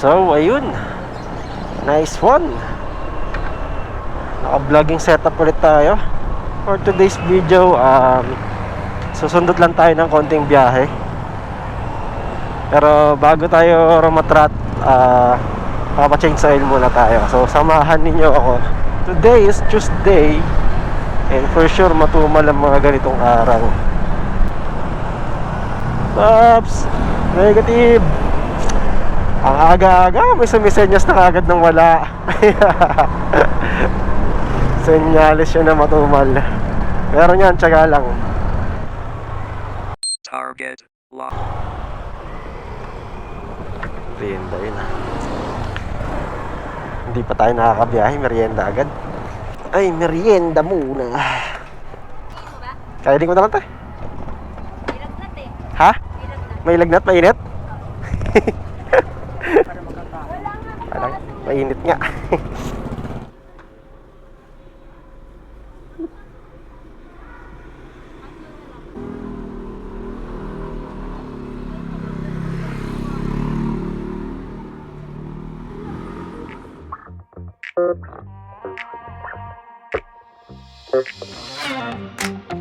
So, ayun. Nice one. Naka-vlogging setup ulit tayo. For today's video, um, susundot lang tayo ng konting biyahe. Pero bago tayo rumatrat, uh, papachange oil muna tayo. So, samahan ninyo ako. Today is Tuesday. And for sure, matumal ang mga ganitong araw. Pops! Negative! Ang aga-aga, may sumisenyas na kagad ng wala. Senyales yun na matumal. Pero yan, tsaga lang. Target locked. Merienda yun ah. Hindi pa tayo nakakabiyahe, merienda agad. Ay, merienda muna. Kaya din ko naman tayo. Ilagnat eh. Ha? May lagnat, mainit? kadang mainit nga Thank you.